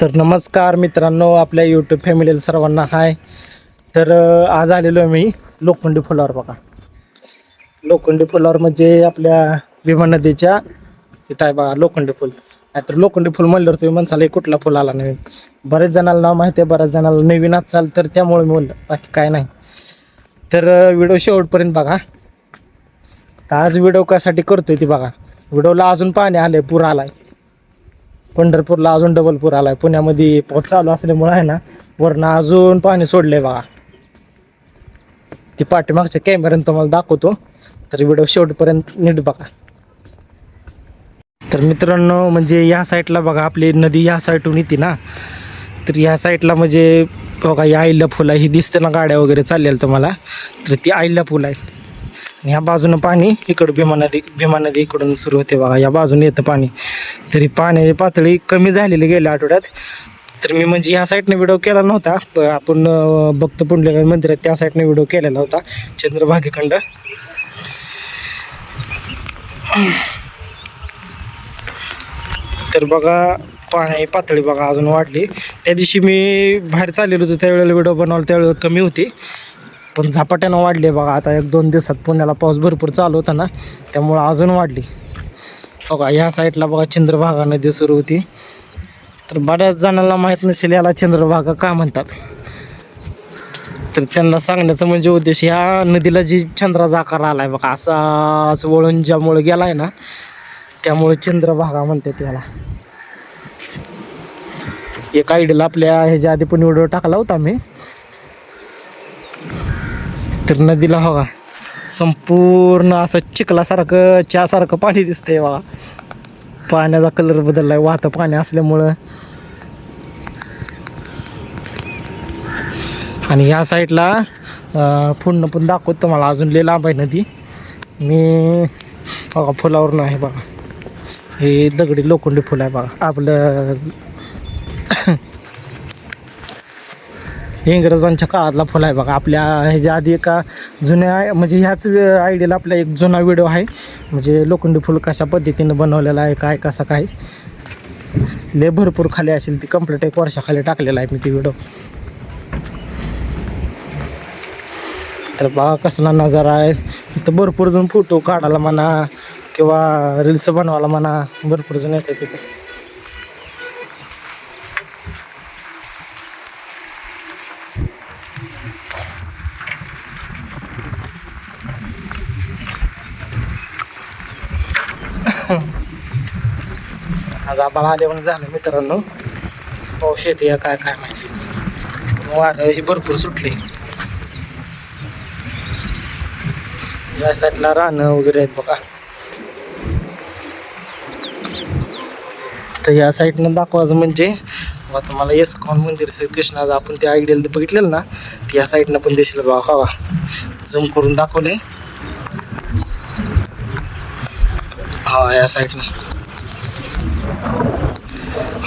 तर नमस्कार मित्रांनो आपल्या यूट्यूब फॅमिलीला सर्वांना हाय तर आज आलेलो आहे मी लोखंडी फुलावर बघा. लोखंडी फुलावर म्हणजे आपल्या भीमा नदीच्या तिथं आहे बघा लोखंडी फुल. नाहीतर लोखंडी फुल म्हणल्यावर तुम्ही म्हणसाल कुठला फुल आला नवीन? बऱ्याच जणांना नाव माहिती आहे बऱ्याच जणांना नवीन असाल तर त्यामुळे मी बोललं बाकी काय नाही. तर व्हिडिओ शेवटपर्यंत बघा. तर आज व्हिडिओ कशासाठी करतोय ती बघा. व्हिडिओला अजून पाणी आलं आहे पूर आला आहे पंढरपूरला अजून डबल पूर आलाय. पुण्यामध्ये पाऊस चालू असल्यामुळे आहे ना वरनं अजून पाणी सोडलंय बघा. ती पाठीमागच्या कॅमेऱ्यानं तुम्हाला दाखवतो. तर व्हिडिओ शेवटपर्यंत नीट बघा. तर मित्रांनो म्हणजे या साईडला बघा आपली नदी या साईडून येते ना. तर या साईडला म्हणजे बघा या आईला फुलं ही दिसते ना गाड्या वगैरे चाललेल्या तुम्हाला. तर ती आईला फुलं आहे आणि ह्या बाजूनं पाणी इकडं भीमा नदी भीमा नदी इकडून सुरू होते बघा. या बाजूने येतं पाणी. तरी पाण्याची पातळी कमी झालेली गेल्या आठवड्यात. तर मी म्हणजे ह्या साईडने व्हिडिओ केला नव्हता. प- आपण भक्त पुंडलिक मंदिरात त्या साईडने व्हिडिओ केलेला होता. चंद्रभागेखंड तर बघा पाण्याची पातळी बघा अजून वाढली. त्या दिवशी मी बाहेर चाललेलो होतो. त्यावेळेला व्हिडिओ बनवला त्यावेळेला कमी होती. पण झपाट्यानं वाढली बघा. आता एक दोन दिवसात पुण्याला पाऊस भरपूर चालू होता ना त्यामुळं अजून वाढली. बघा ह्या साईडला बघा चंद्रभागा नदी सुरू होती. तर बऱ्याच जणांना माहीत नसेल याला चंद्रभागा का म्हणतात. तर त्यांना सांगण्याचं म्हणजे उद्देश ह्या नदीला जी चंद्राचा आकार आला आहे बघा असाच वळून ज्यामुळे गेला आहे ना त्यामुळे चंद्रभागा म्हणतात याला. एक आयडीला आपल्या ह्याच्या आधी पण व्हिडिओ टाकला होता मी. तर नदीला हवा. संपूर्ण असं चिखलासारखं चहासारखं पाणी दिसतंय बघा. पाण्याचा कलर बदललाय वाहतं पाणी असल्यामुळं. आणि ह्या साईडला पूर्ण पण दाखवतो तुम्हाला. अजून लय लांब आहे नदी. मी बघा फुलावरून आहे बघा. हे दगडी लोखंडी फुलं आहे बघा. आपलं इंग्रजांच्या काळातला फुल आहे बघा. आपल्या ह्याच्या आधी एका जुन्या म्हणजे ह्याच आयडियाला आपला एक जुना व्हिडिओ आहे. म्हणजे लोखंडी फुल कशा पद्धतीनं बनवलेला आहे काय कसा काय. ले भरपूर खाली असेल ती कंप्लीट एक वर्षाखाली टाकलेला आहे मी ती व्हिडिओ तर बघा कसला नजारा आहे. इथं भरपूर जण फोटो काढायला म्हणा किंवा रील्स बनवायला म्हणा भरपूर जण येतात तिथे आज आम्हाला आले म्हणून झालं मित्रांनो. पाऊस येते काय काय माहिती. वाऱ्याची भरपूर सुटली. या साईडला रानं वगैरे आहेत बघा. तर या साईडनं दाखवायचं म्हणजे बघा तुम्हाला येसकॉन मंदिर श्रीकृष्णाचं आपण त्या आयडियल बघितलेलं ना या साईडनं पण दिसेल बघा. हवा झूम करून दाखवले हा या साईडनं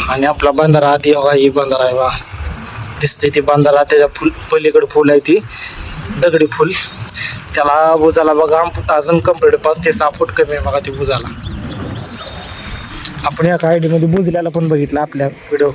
आणि आपला बंधारा आधी हवा ही बंधारा आहे बा दिसते ती बंधारा त्याच्या फुल पलीकडे फुल आहे ती. दगडी फुल. त्याला बुजाला बघा अजून कंप्लीट पाच ते सहा फूट कमी आहे बघा ती बुजाला आपण एका आयडीमध्ये बुजल्याला पण बघितलं आपल्या व्हिडिओ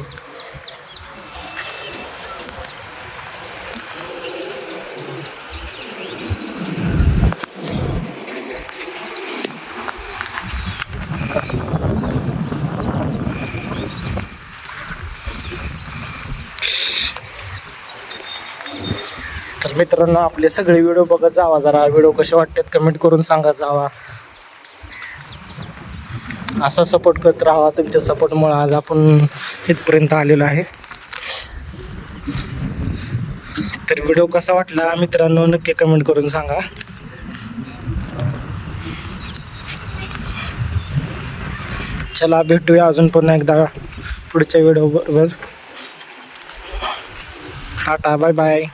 तर मित्रांनो आपले सगळे व्हिडिओ बघत जावा जरा. व्हिडिओ कसे वाटतात कमेंट करून सांगत जावा. असा सपोर्ट करत राहा. तुमच्या सपोर्टमुळे आज आपण इथपर्यंत आलेलो आहे. तर व्हिडिओ कसा वाटला मित्रांनो नक्की कमेंट करून सांगा. चला भेटूया अजून पुन्हा एकदा पुढच्या व्हिडिओ बरोबर. Tata bye bye.